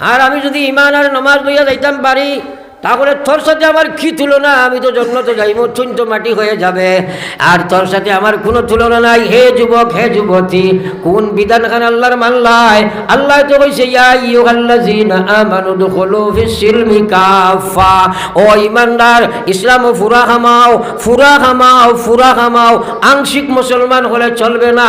আর আমি যদি ইমান আর নমাজ লইয়া যাইতাম পারি তাহলে তোর সাথে আমার কি তুলনা? আমি তো জন্ম তো যাইব চুন তো মাটি হয়ে যাবে। আর তোর সাথে আমার কোনো তুলনা নাই। হে যুবক, হে যুবতী, কোন বিধান খান আল্লাহর মানলাই আল্লাহ তো কইছে, ইয়া আমানু দুখুলু ফিস সিলমি কাফা ও ইমানদার, ইসলাম ফুরা খামাও ফুরা খামাও ফুরা খামাও। আংশিক মুসলমান হলে চলবে না।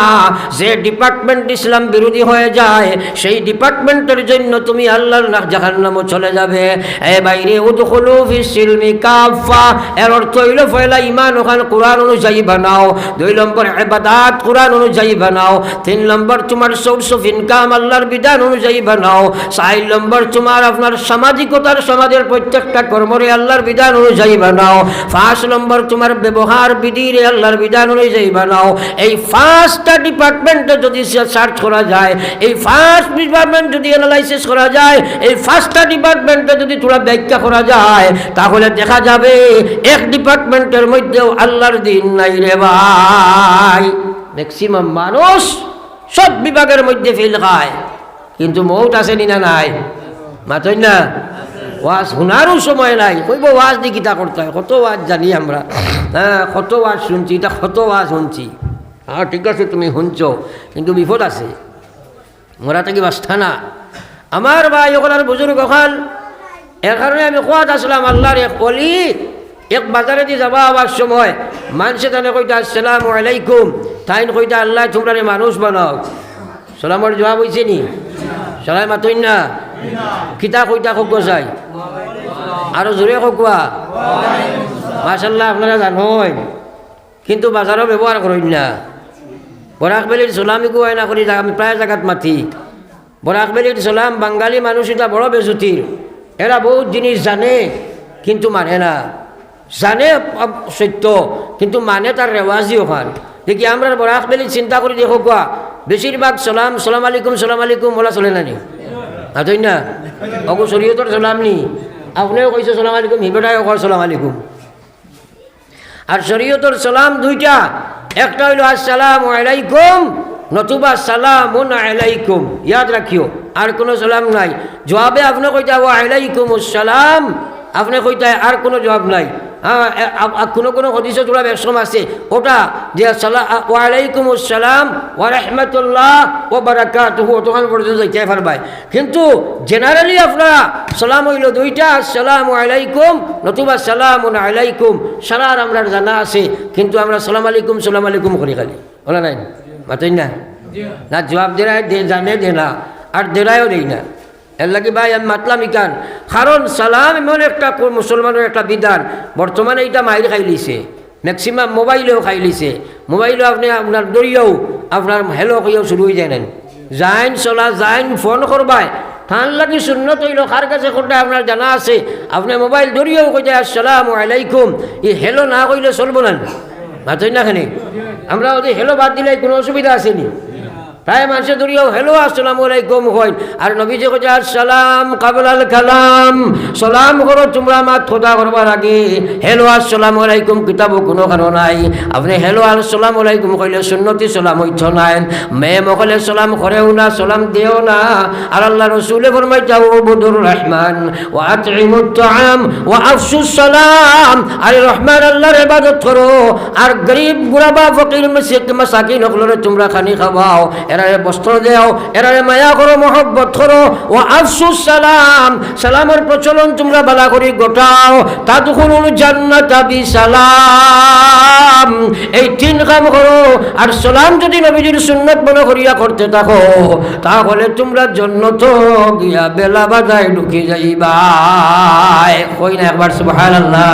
যে ডিপার্টমেন্ট ইসলাম বিরোধী হয়ে যায়, সেই ডিপার্টমেন্টের জন্য তুমি আল্লাহর জাহান্নামও চলে যাবে। এ বাইরে উদখুলু ফিস সিলমি কাফা এর অর্থ হইল পয়লা ইমান ওখানে কোরআন অনুযায়ী বানাও। দুই নম্বর ইবাদাত কোরআন অনুযায়ী বানাও। তিন নম্বর তোমার সোর্স অফ ইনকাম আল্লাহর বিধান অনুযায়ী বানাও। চার নম্বর তোমার আপনার সামাজিকতার সমাজের প্রত্যেকটা কর্মরে আল্লাহর বিধান অনুযায়ী বানাও। পাঁচ নম্বর তোমার ব্যবহার বিধিরে আল্লাহর বিধান অনুযায়ী বানাও। এই পাঁচটা ডিপার্টমেন্টে যদি সার্চ করা যায়, এই ফার্স্ট ডিপার্টমেন্ট যদি অ্যানালাইসিস করা যায়, এই ফার্স্টটা ডিপার্টমেন্টে যদি তোরা ব্যাখ্যা করা যায় তাহলে দেখা যাবে এক ডিপার্টমেন্টের মধ্যেও আল্লাহর দিন নাই রে ভাই। ম্যাক্সিমাম মানুষ সব বিভাগের মধ্যে ফেল খায়। কিন্তু মৌত আসেনি না নাই? মাতই না? ওয়াজ শোনারও সময় নাই। কইব ওয়াজ দি কিতা করতে হয়। কত ওয়াজ জানি আমরা। হ্যাঁ কত ওয়াজ শুনছি, এটা কত ওয়াজ শুনছি। হ্যাঁ ঠিক আছে, তুমি শুনছ, কিন্তু বিপদ আছে। মরা থাকি বাস্থা না আমার ভাই ওখানে বুজুর্গ ওখান এর কারণে আমি কোয়াত আসলাম আল্লাহর এক অলি, এক বাজারে দিয়ে যাবা আবার সময়। মানুষে তানে কইতা, আসসালাম আলাইকুম। তাইন কইতা, আল্লাহ, তোমরা মানুষ বানাও। সালামর জবাব হয়েছে নি? সলাই মাতই না? কিতা কইতা কক চাই আৰু জোৰে ককোৱা মাছাল্লাহ আপনারা জানোই কিন্তু বাজারও ব্যবহার করেন না। বরাকবেলির সোলামিকো আয়না করি আমি প্রায় জায়গাত মাতি। বরাকবেলির সোলাম বাঙালি মানুষ এটা বড় বেজুতির এরা বহুত জিনিস জানে, কিন্তু মানে না। জানে সত্য, কিন্তু মানে তার রেওয়াজি ওখান দেখি আমরা বরাকবেলি চিন্তা করি দেখো কোয়া বেশিরভাগ সালাম সালাম আলাইকুম সালাম আলাইকুম বলা চলে না নি আতই না অগু শরীয়তর সালাম নি? আপনিও কইছে সালাম আলাইকুম হিবেটাই কয় সালাম আলাইকুম। আর শরীয়তর সালাম দুইটা একটা হইল আসসালাম আলাইকুম। নতুবা সালামুন আলাইকুম। ইয়াদ রাখিও, আর কোনো সালাম নাই। জবাবে আপনি কইতা ও আলাইকুম সালাম। আপনি কইতা আর কোনো জবাব নাই। হ্যাঁ কোনো কোনো হদিস তোলা বেশম আছে। ওটা যে ওয়ালাইকুম আসসালাম ওয়া রাহমাতুল্লাহ ও বারাকাতুহু। তখন পর্যন্ত যাইতে পারবাই। কিন্তু জেনারেলি আপনারা সালাম হইল দুইটা আসসালামু আলাইকুম, নতুবা, সালামুন আলাইকুম। সালার আমরা জানা আছে, কিন্তু আমরা সালাম আলাইকুম সালাম আলাইকুম করি খালি। বলা নাই? মাতই না না জবাব দেয় দে জানে দে না আর দেরায়ও দেই না এর লাগে ভাই আমি মাতলাম ইকান কারণ সালাম এমন একটা মুসলমানের একটা বিধান বর্তমানে এটা মাইর খাই লিছে ম্যাক্সিমাম মোবাইলেও খাই লিছে মোবাইলেও আপনি আপনার দরিয়াও আপনার হেলো কইয়াও শুরু হয়ে যায় যাইন চলা যাইন ফোন করবাই থান লাগি শূন্য তৈল কার কাছে কোনটা আপনার জানা আছে আপনি মোবাইল ধরিয়েও কইতে আসসালাম আলাইকুম ই হেলো না কইলে চলবো না মাতই না খানি? আমরা ওদের হেলো বাদ দিলে কোনো অসুবিধা আসেনি। প্রায় মানুষের দরিয়াও হেলো আসসালাম আলাইকুম হয়। আর নবীজি আসসালাম কাবলাল কালাম। সালাম করো তোমরা মাত খোদা করবার আগে। হেলো আসসালাম আলাইকুম, কিতাবও কোনো কারণ নাই। আপনি হেলো আসসালাম আলাইকুম কইলে সুন্নতি সালাম হইত নাই মেয়ে মকলে সালাম করেও না, সালাম দেও না। আর আল্লাহ রসুলে ফরমাই যাও বুদুর রহমান, ও আতইমুত তাআম ও আফসুস সালাম। আর রহমান আল্লাহর ইবাদত করো। আর গরিব গুরাবা ফকির মাসাকিন হকলরে তোমরা খানি খাওয়াও। এরারে বস্ত্র দেও, এরারে মায়া করো, মহব্বত করো, ও আফসুস সালাম, সালামের প্রচলন তোমরা বালা করি গোটাও, তাদখুলুল জান্নাতা বিসালাম। এই তিন কাম করো, আর সালাম যদি নবীজির সুন্নত মনে করিয়া করতে থাকো, তাহলে তোমরা জন্নত গিয়া বেলা বাজায় ঢুকে যাইবা। কই না একবার, সুবহানাল্লাহ।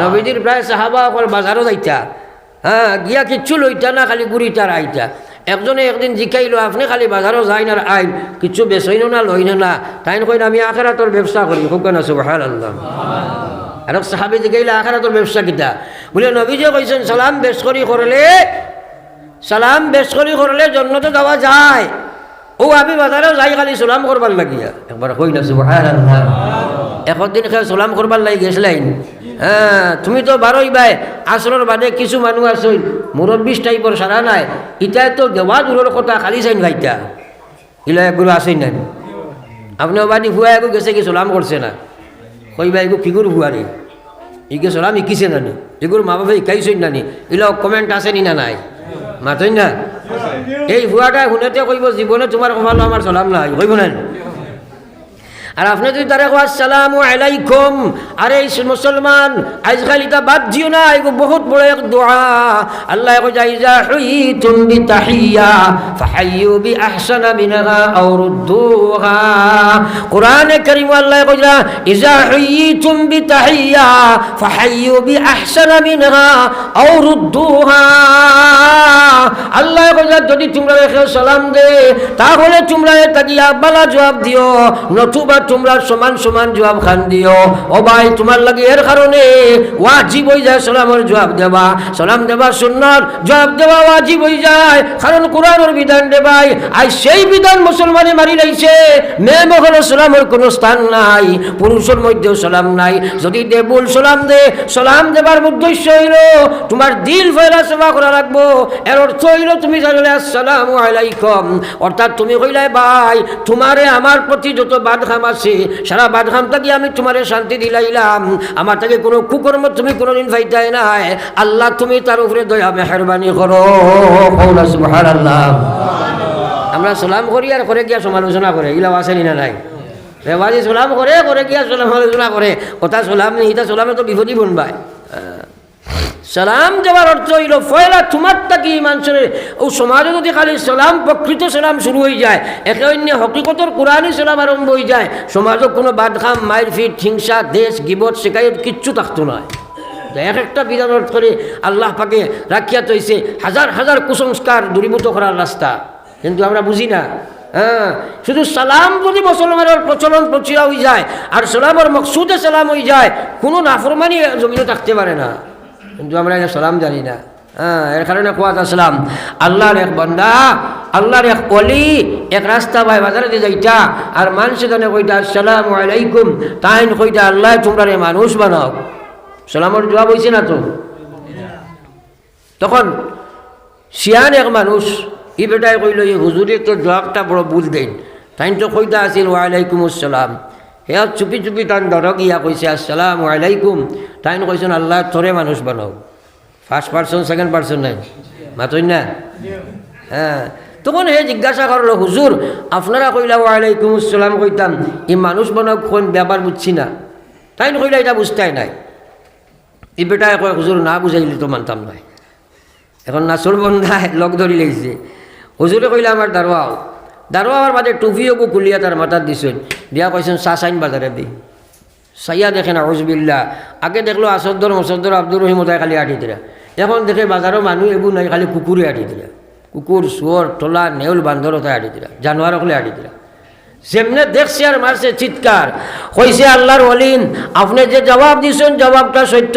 নবীজির প্রায় সাহাবা বাজারও যাইতা। হ্যাঁ গিয়া কিচ্ছু লইতা না, খালি গুড়িটার আইতা। একজনে একদিন জিকাইলো, আপনি খালি বাজারও যাই না আইন কিচ্ছু বেচইন না লইন না। তাই কইন, আমি আখেরাতর ব্যবসা করি। খুব কেন সুবহান আল্লাহ আর সাহাবি জিকাইলে, আখেরাতর ব্যবসা কিতা? বলে নবীজে কইছেন, সালাম বেশ করি করলে, সালাম বেশ করি করলে জন্নতে যাওয়া যায়। ও, আমি বাজারেও যাই, খালি সালাম করবার লাগিয়া। একবার কই না সুবহান আল্লাহ একদিন খেয়ে সালাম করবার লাগি গেছিলাইন হ্যাঁ তুমি তো বারোই বাই আসরের বাদে কিছু মানুষ আসইন মুরব্বিশ টাইপর সারা নাই। ইটাই তো দেওয়া দূরের কথা খালি চাইন গাইতা ইলা একগুলো আসেন নাই। আপনি বাড়ি ভুয়া এগো গেছে কি সালাম করছে না? কইবা এগো কিগুর ভুয়ারি ইগে সালাম ইকিছে নানি। এগুলো মা বাবা ইকাইছেন নানি। এগুলো কমেন্ট আছে নি না নাই? মাতই না? এই ভুয়াটা শুনেতে কইব জীবনে তোমার কপাল আমার সালাম নাই। কইব না আর আপনি যদি তারা কোয়া সালাম আলাইকুম, আরে এই মুসলমান আজকাল এটা বাদ দিও না, এগো বহুত বড় এক দোয়া। আল্লাহ কই যাই যা হুইতুম বি তাহিয়া ফাহাইয়ু বি আহসানা মিনহা আও রুদ্দুহা। কোরআনে কারীম আল্লাহ কই যা ইজা হুইতুম বি তাহিয়া ফাহাইয়ু বি আহসানা মিনহা আও রুদ্দুহা। আল্লাহ কই যা যদি তোমরা সালাম দে, তাহলে তোমরা তাকিয়া বালা জবাব দিও, নতুবা তোমরা সমান সমান জবাব খান দিও। ও ভাই, তোমার লাগে এর কারণে ওয়াজিব হয়ে যায়, সালামের জবাব দেবা। সালাম দেবা সুন্নত, জবাব দেওয়া ওয়াজিব হয়ে যায়। কারণ কোরআনের বিধান দে ভাই আই সেই বিধান মুসলমানে মারি লাইছে। মেয়ে মহলে সালামের কোনো স্থান নাই, পুরুষের মধ্যেও সালাম নাই। যদি দেবুল সালাম দে, সালাম দেবার উদ্দেশ্য হইল, তোমার দিল ফেরা সেবা করা রাখব এর অর্থ হইল তুমি জানলে, আসসালামু আলাইকুম। অর্থাৎ তুমি কইলাই, ভাই, তোমারে আমার প্রতি যত বাদখাম আছে সারা বাদখাম থাকি আমি তোমারে শান্তি দিলাইলাম। আমার থেকে কোনো কুকর্ম তুমি কোনোদিন ফাইতাই নাই। আল্লাহ, তুমি তার উপরে দয়া, মেহরবানি করো। সুবহানাল্লাহ। আমরা সালাম করি আর করে গিয়া সমালোচনা করে। এগুলো আসেনি না নাই? রেবাজি সালাম করে করে গিয়া সমালোচনা করে। কথা সালাম নেই এটা সালামে তো বিপদই বনবায়। সালাম দেওয়ার অর্থ হইল, ফয়লা তোমার তাকি মানুষের ও সমাজে যদি খালি সালাম, প্রকৃত সালাম শুরু হয়ে যায়, একে অন্য হকিকতর কোরআনই সালাম আরম্ভ হয়ে যায়, সমাজও কোনো বাদখাম মায়ের ফিট হিংসা, দেশ, গিবত শেখায়ত কিচ্ছু থাকতো নয় এক একটা বিধান অর্থ করে আল্লাহ পাকে রাখিয়া তৈছে হাজার হাজার কুসংস্কার দূরীভূত করার রাস্তা। কিন্তু আমরা বুঝি না। হ্যাঁ শুধু সালাম যদি মুসলমানের প্রচলন প্রচিরা হয়ে যায়, আর সালামের মকসুদে সালাম হয়ে যায়, কোনো নাফরমানি জমিনে থাকতে পারে না। কিন্তু আমরা এটা সালাম জানি না। হ্যাঁ এর কারণে কোয়াত আসলাম আল্লাহর এক বন্দা, আল্লাহর এক অলি এক রাস্তা ভাই বাজারে দিয়ে যাইতা, আর মানুষ জানে কইটা আসসালামু আলাইকুম। তাইন কইটা আল্লাহ, তোমরা মানুষ বানাও। সালামর জবাব হয়েছে না তো? তখন শিয়ান এক মানুষ, ই বেটায় কইল, এই হুজুরে তো জবাবটা বড় ভুল দেন। তাই তো কইতা আছিল, ওয়ালাইকুম আসসালাম। হেয়া চুপি চুপি তান ধরক ইয়া কইছে আসসালাম আলাইকুম। তাই কইছেন আল্লাহ তোরে মানুষ বানাও। ফার্স্ট পার্সন সেকেন্ড পার্সন নাই। মাতই না? হ্যাঁ তখন হে জিজ্ঞাসা করল হুজুর আপনারা কইলা, ওয়ালাইকুম আসসালাম কইতাম। ই মানুষ বানাও কোন ব্যাপার বুঝছি না। তাই কইলা, এটা বুঝতাই নাই। ই বেটায় কয় হুজুর না বুঝাইলে তো মানতাম নাই। এখন নাচর বন্ধায় লগ ধরি লাগিছে হুজুরে কইলে আমার দারোয়াও দারোয়ার মাঝে টুপিও কুলিয়া তার মাথার দিছেন দিয়া কইছেন চাইন বাজারে দি। সাইয়া না আউজবিল্লা আগে দেখল আসদ্দর মসদ্দর আব্দুর রহিম ওটাই খালি আটি দিলা এখন দেখে বাজারও মানুষ এগুলো নাই, খালি কুকুরে আটি দিলা কুকুর শুয়র টলা নেউল বান্দর আঁটি দিলা জানোয়ার হলে আটি দিলা যেমনে দেখছে আর মারছে চিৎকার। কইছে আল্লাহর অলিন আপনি যে জবাব দিছেন, জবাবটা সত্য।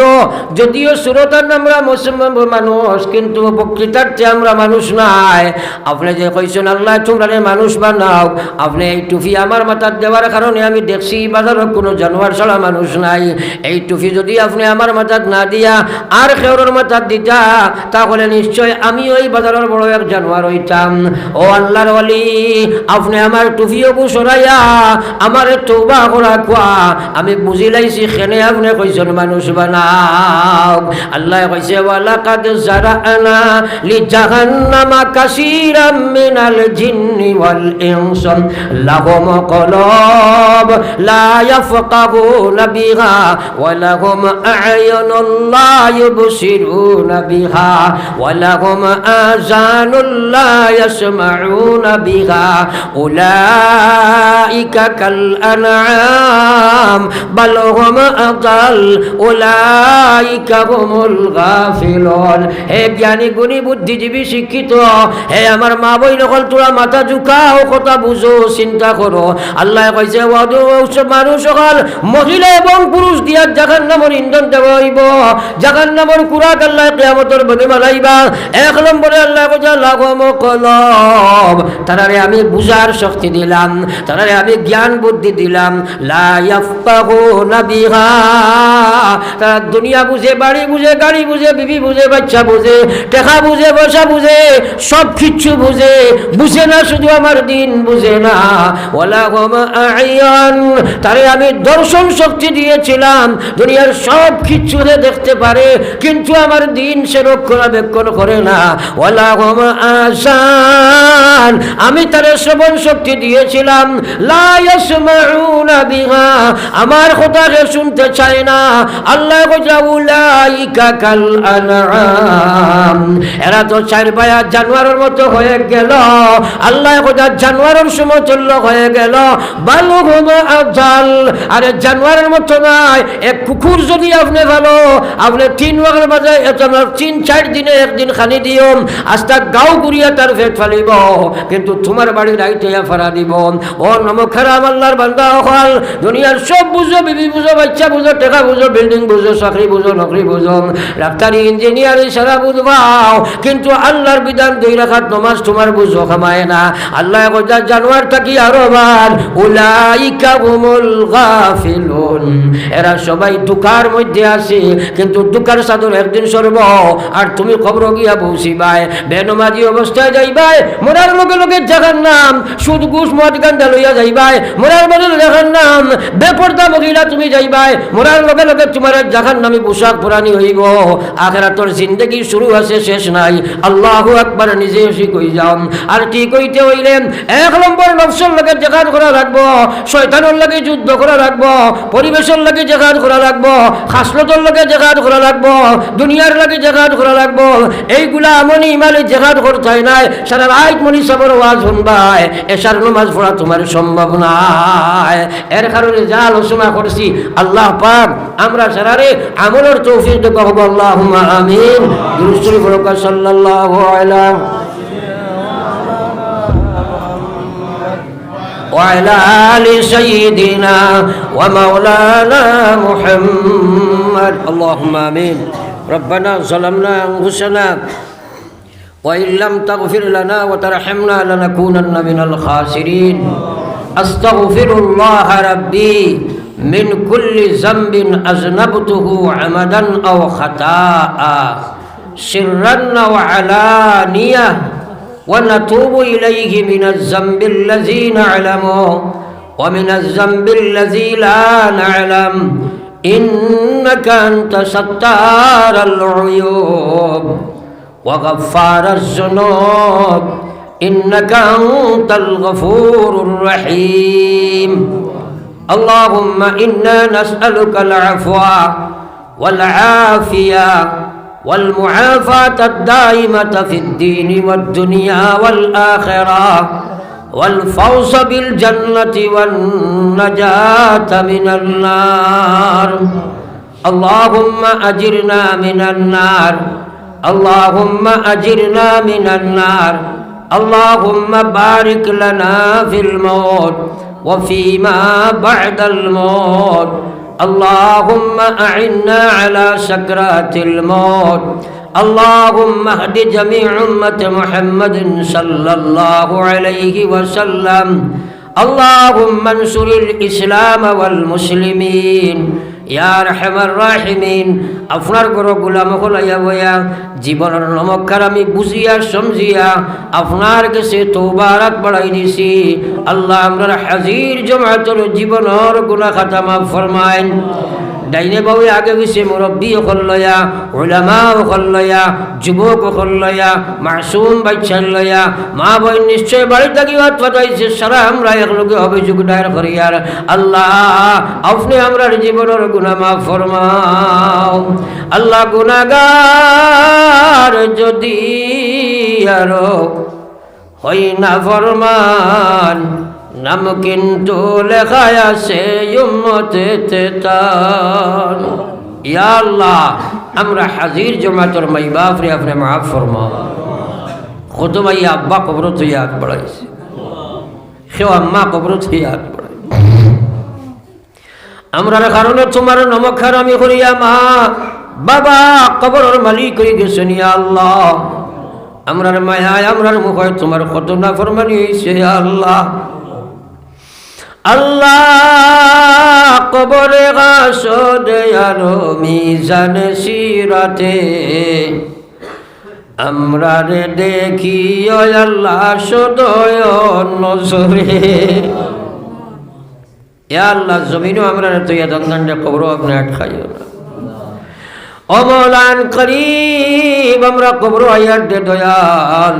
যদিও সুরতার আমরা মুসলমান মানুষ, কিন্তু প্রকৃতার্থে আমরা মানুষ নাই। আপনি যে কইছেন, আল্লাহ, তোমরা মানুষ বানাও। আপনি এই টুফি আমার মাথার দেওয়ার কারণে আমি দেখছি বাজারও কোনো জানোয়ার ছাড়া মানুষ নাই। এই টুফি যদি আপনি আমার মাথার না দিয়া আর কেউর মাথার দিতা, তাহলে নিশ্চয় আমি ওই বাজারের বড় এক জানোয়ার হইতাম। ও আল্লাহর অলি আপনি আমার টুফিও সরাইয়া আমার তৌবা করা কোয়া আমি বুঝি লাইছি খেনে আপনি কইছেন মানুষ বানাও আল্লাহ কইছে ওয়ালাকাদ জারানা লি জাহান্নামা কাসীরাম মিনাল জিন্নি ওয়াল ইনস লাহুম কলব লা ইয়াফকাহুনা বিহা ওয়া লাহুম আ'য়ুনুন লা ইউবসিরুনা বিহা ওয়া লাহুম আযানুন লা ইয়াসমাউনা বিহা উলাইকা আনআম বাল হুম আদাল উলাইকা হুমুল গাফিলুন হে জ্ঞানী, গুণী, বুদ্ধিজীবী, শিক্ষিত, হে আমার মা বই নকল তোরা মাথা ঝুঁকাও, কথা বুঝো, চিন্তা করো। আল্লাহ কইছে মহিলা এবং পুরুষ দিয়া জাগান ইন্ধন দেব হইব জাগান নামর কুরাক আল্লাহ কেয়ামতর এক নম্বরে আল্লাহ কইছে লাগম কলব। তারারে আমি বুঝার শক্তি দিলাম। তারারে আমি জ্ঞান বুদ্ধি দিলাম। তারা দুনিয়া বুঝে, বাড়ি বুঝে, গাড়ি বুঝে, বিবি বুঝে, বাচ্চা বুঝে, টেকা বুঝে, বসা বুঝে, সব কিচ্ছু বুঝে। বুঝে না, শুধু আমার দিন বুঝে না। ওলা তারে আমি দর্শন শক্তি দিয়েছিলাম। দুনিয়ার সব কিচ্ছুরে দেখতে পারে, কিন্তু আমার দিন সে রক্ষণাবেক্ষণ করে না। ওলা হুম আসান আমি তারে শ্রবণ শক্তি দিয়েছিলাম। আমার কথা সে শুনতে চায় না। আল্লাহ এরা তো চার পায়া জানোয়ারের মতো হয়ে গেল। আল্লাহ কইলা জানোয়ারের সমতুল্য হয়ে গেল। বালুহুম আজাল। আরে জানোয়ারের মতো নাই এক কুকুর যদি আপনি ভালো, আপনি তিন ওয়াকের মাঝে তিন, চার দিনে একদিন খানি দিও। আস্তা গাও গুড়িয়া তার ফেট ফালিব। কিন্তু তোমার বাড়ির আইতে ফারা দিব। ও নমখারাম, আল্লাহর বান্দা হল দুনিয়ার সব বুঝো, বিবি বুঝো, বাচ্চা বুঝো, টাকা বুঝো বিল্ডিং বুঝো, চাকরি বুঝো, নকরি বুঝো। ডাক্তারি ইঞ্জিনিয়ারিং সারা বুঝবাও। কিন্তু আল্লাহর বিধান দুই রাখাত নমাজ তোমার বুঝো খামায় না। আল্লাহ কইতা জানোয়ার থাকি আরও বার। উলাইকা হুমুল গাফিলুন। এরা সবাই দুকার মধ্যে আছে, কিন্তু দুকার সাদর একদিন সরব। আর তুমি খবর গিয়া পৌঁছিবাই বেনমাজি অবস্থায় যাইবাই, মরার লগে লগে জাগার নাম, সুদ, ঘুষ, মদ, গান্দা লইয়া যাইবাই। মরার বদল জাগার নাম, বেপর্দা মহিলা তুমি যাইবাই। মরার লগে লগে তোমার জাগার নামে পোশাক পুরানি হইব। আখেরা তোর জিন্দগি শুরু আছে, শেষ নাই। আল্লাহ একবার নিজে এসে কই যাও আর কি কইতে হইলে, এক নম্বর নফসর লগে জেগাত করা রাখব। শয়তানের লাগে যুদ্ধ করা রাখব। পরিবেশের লাগে জেগাত করা রাখব। খাসলতর লগে জেগাত করা রাখব। দুনিয়ার লাগে জেগাত করা রাখব। এইগুলা আমনি ইমালে জেগাত করতে নাই। সারা রাত মনি সবর ওয়াজ শুনবাই এসার নমাজ পড়া তোমার সম্ভব নাই এর কারণে যা আলোচনা করছি আল্লাহ পাক আমরা সারারে আমলের তৌফিক দেখো আল্লাহ আমিন দুরুস্তরি বরকা সাল্লাল্লাহু আলাইহি وعلى آل سيدنا ومولانا محمد اللهم آمين ربنا ظلمنا أنفسنا وإن لم تغفر لنا وترحمنا لنكونن من الخاسرين. أستغفر الله ربي من كل ذنب أذنبته عمدا أو خطاء. سرا وعلانية ونتوب إليه من الذنب الذي نعلمه ومن الذنب الذي لا نعلم. إنك أنت ستار العيوب. وغفار الذنوب إنك أنت الغفور الرحيم اللهم إنا نسألك العفو والعافية والمعافاة الدائمة في الدين والدنيا والآخرة والفوز بالجنة والنجاة من النار اللهم أجرنا من النار اللهم أجرنا من النار اللهم بارك لنا في الموت وفيما بعد الموت اللهم أعنا على سكرات الموت اللهم اهد جميع أمة محمد صلى الله عليه وسلم اللهم انصر الإسلام والمسلمين ইয়া রহমান রাহিমিন, আপনার গরো গুলাম হলাইয়া বয়া, জীবনের নমকার আমি বুঝিয়া সমঝিয়া আপনার কাছে তোবারাত বাড়াই দিছি। আল্লাহ আমরা হাজির জমাতর জীবনের গুণা খাতা মাফ ফরমাইন। ডাইনে বাবু আগে গেছে মুরব্বী অকল লয়া ওলামা অকল লয়া, যুবক অকল লয়া, মাসুম বাচ্চার লয়া, মা বই নিশ্চয় বাড়ি থাকি পাঠাইছে সারা আমরা একলগে অভিযোগ দায়ের করিয়ার আল্লাহ, আপনি আমরা জীবনের গুণা মা ফরমাও। আল্লাহ গুণাগার যদি আরও হই না ফরমান নাম কিন্তু লেখায় আছে উম্মতে তার ইয়া আল্লাহ, আমরা হাজির জমাতর মাই বাপ রে, আপনি মাফ ফরমাও। কত মাই আব্বা কবরত ইয়াদ বাড়াইছে। সেও আম্মা কবরত ইয়াদ বাড়াই আমরা কারণে তোমার নমখার আমি করিয়া মা, বাবা কবরের মালিক হয়ে গেছেন আল্লাহ। আমরার মায়ায়, আমরার মুখ তোমার কত না ফরমানি হয়েছে আল্লাহ। আল্লাহ কবরে গাছদ আরও মিজান সিরাতে। আমরা রে দেখি আল্লাহ সদয় নজরে। ইয়া আল্লাহ, জমিনও আমরা রে তুই দঙ্গান্ডে কবর আপনি আটকাইও না। অমলান করিব, আমরা কবর আয়ার দে দয়াল।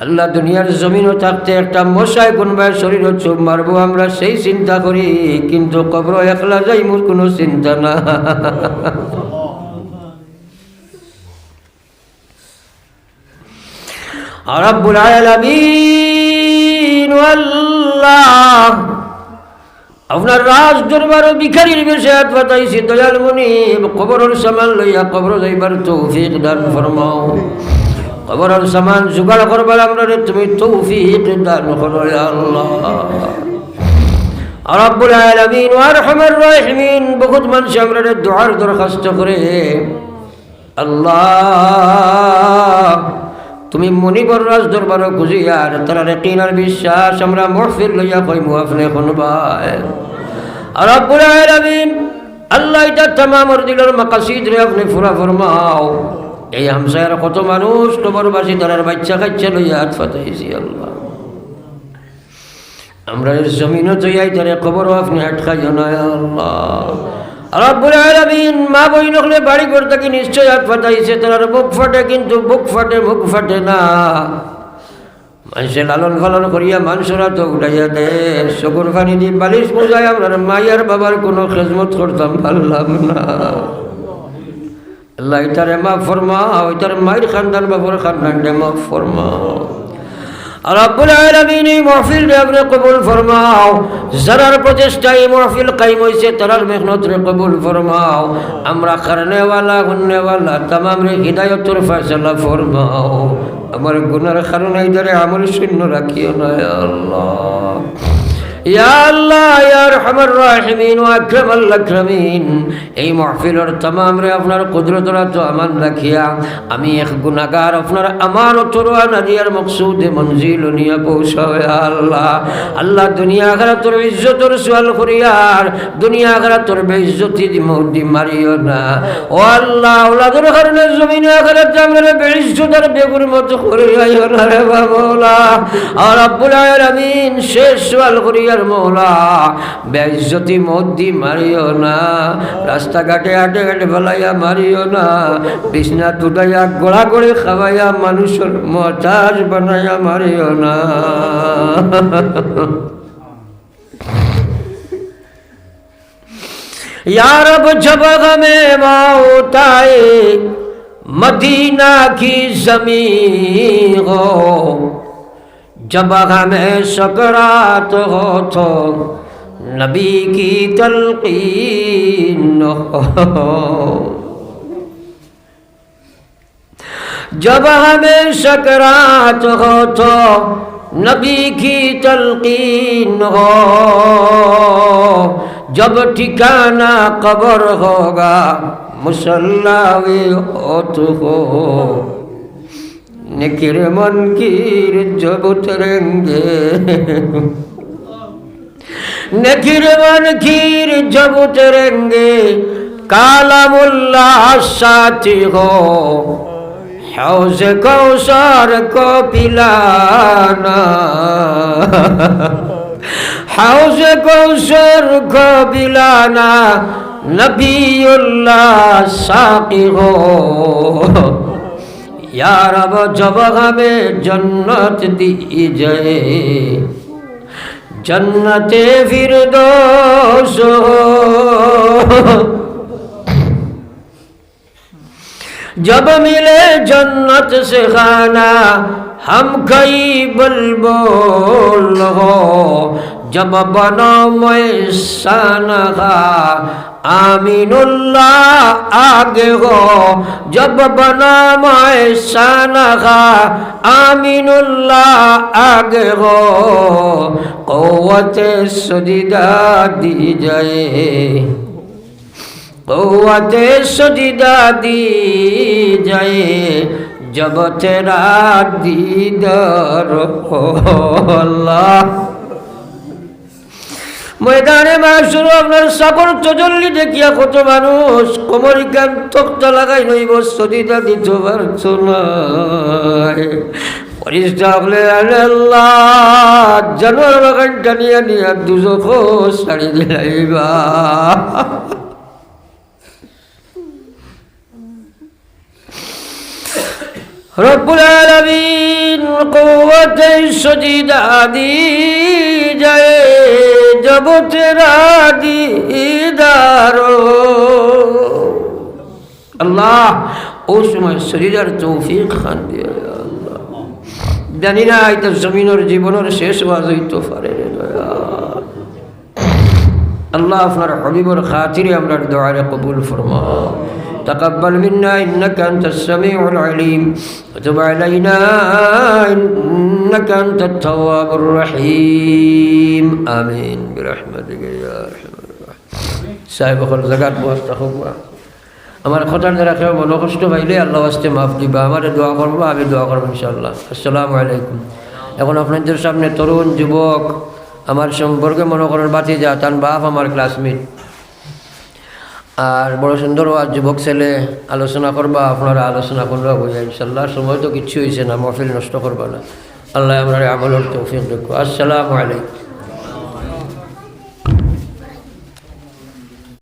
আল্লাহ দুনিয়ার জমিনও থাকতে একটা মশায় কোনবার শরীর চোখ মারবো আমরা সেই চিন্তা করি, কিন্তু কবর একলা যাই মোর কোনো চিন্তা না। রব্বুল আলামিন আল্লাহ আপনার রাজ দরবার ভিখারির বিষয় পাতাইছি দয়াল মনি কবরের সামান লইয়া কবর যাইবার তৌফিক দান ফরমাও। কবরের সামান জোগাড় করবার আমরা তুমি তৌফিক দান করো আল্লাহ। রব্বুল আলামিন ওয়া আরহামার রাহিমিন, বহুত মানুষ আমরা দোয়ার দরখাস্ত করে, আল্লাহ, তুমি মনিবর রাজ দরবার খুঁজিয়ার তারা রেকিনার বিশ্বাস আমরা মহফিল লইয়া কই মুহাফনে শুনবাই রব্বুল আলামিন, আল্লাহ এটা তামামর দিলের মাকাসিদ রে আপনি ফুরা ফরমাও। এই হামসায়ের কত মানুষ কবরবাসী তারার বাচ্চা কাচ্চা লইয়া হাত ফাতাইছি আল্লাহ। আমরা জমিনও তৈয়াই তারে কবরও আপনি আটকাইও না আল্লাহ। রব্বুল আলামিন মা বই নখলে বাড়ি ঘর থেকে নিশ্চয় হাত ফাটাইছে তার বুক ফাটে কিন্তু বুক ফাটে, মুখ ফাটে না। মানুষের লালন পালন করিয়া মানুষরা তো উঠাইয়া দে শকুর খানি দিয়ে বালিশ বোঝায় আমরা মাইয়ার বাবার কোনো খেজমত করতাম, পারলাম না। আল্লাহ তারে মা ফরমা ওই তার মায়ের খানদান বাবার খানদান মা ফরমা রব্বুল আলামিন এই মাহফিল রে আপনি কবুল ফরমাও যারার প্রচেষ্টা এই মাহফিল কায়েম হইছে তারার মেহনত রে কবুল ফরমাও আমরা করনে वाला গুননে वाला तमाम রে হিদায়াতের ফয়সালা ফরমাও আমার গুনার কারণে ইদারে আমল শূন্য রাখিও না ইয়া আল্লাহ এই মহফিলর তমাম আপনার কুদরতরা আমান রাখিয়া আমি এক গুণাগার আপনার আমার তরুয়া নাজিয়ার মকসুদে মঞ্জিল নিয়ে পৌঁছাবে আল্লাহ। আল্লাহ দুনিয়া আখরা তোর ইজ্জতর সোয়াল করিয়ার দুনিয়া আখরা তোর বেইজ্জতি মৌদি মারিও না। ও আল্লাহ, ওলাদুর কারণে জমিন আখরা জামরে বেইজ্জত আর বেগুর মতো করিয়াই না রে বাবলা। আর আব্বুল আলামিন শেষ সোয়াল করিয়ার আর মৌলা বেজ্জতি মদ্দি মারিও না রাস্তাঘাটে হাটে ঘাটে ফেলাইয়া মারিও না বিছনা তুটাইয়া গোড়া করে খাওয়াইয়া মানুষের মতাজ বানাইয়া মারিও না यार अब जब हमें मौत आए मदीना की जमीन हो जब हमें सकरात हो तो नबी की तलकीन हो जब हमें सकरात हो तो नबी की तलकीन हो जब ठिकाना कबर होगा मुसल्ला हो तो हो নেকির মন কির জবুত রেঙ্গে? নেকির মন কির জবুত রেঙ্গে? কালামুল্লাহ সাথী হো। হাউস কৌশর কপিলানা। হাউস কৌশর কপিলানা। নবীউল্লাহ সাথী হো। हो यार अब जब हमें जन्नत दी जाए जन्नत फिर दोषो जब मिले जन्नत से खाना हम कई बलबोल हो জব বনময় আমিনুল্লাহ আগে গো জব বনময় সানহা, আমিনুল্লাহ আগে গো কৌতে সুদিদা দি যায় কৌতে সুদিদা দি যায় জব তেরা দিদার আল্লাহ। ময়দানে মাসুর আপনার সকল চজল্লি দেখিয়া কত মানুষ কোমরি গান তক্তা লাগাই নইব সদিতা দিত পারছ আল্লাহ সজিদা দি যায়। জব দিদার আল্লাহ, ও সময় সজিদার তৌফিক খান দিয়ে আল্লাহ। জানি না, এটা জমিনের জীবনের শেষ বাজ হইতে পারে আল্লাহ আপনার হবিবর খাতিরে আমরা দোয়ারে কবুল ফরমা تقبل منا إنك أنت السميع العليم وتب علينا إنك أنت التواب الرحيم آمين برحمتك يا أرحم الراحمين সাহেব অকল জাগাত বস্তা হোক আমার কথার দ্বারা কেউ মন কষ্ট পাইলে আল্লাহ আসতে মাফ দিবা আমার দোয়া করবো আমি দোয়া করবো ইনশাল্লাহ আসসালামু আলাইকুম এখন আপনাদের সামনে তরুণ যুবক আমার সম্পর্কে মনে করেন বাতি যা তার বাপ আমার ক্লাসমেট আর বড় সুন্দর আর যুবক ছেলে আলোচনা করবা, আপনারা আলোচনা করবা বইয়া ইনশাল্লাহ। সময় তো কিচ্ছু হয়েছে না, মহফিল নষ্ট করবা না। আল্লাহ আমরা আমলের তৌফিক দেখো। আসসালামু আলাইকুম।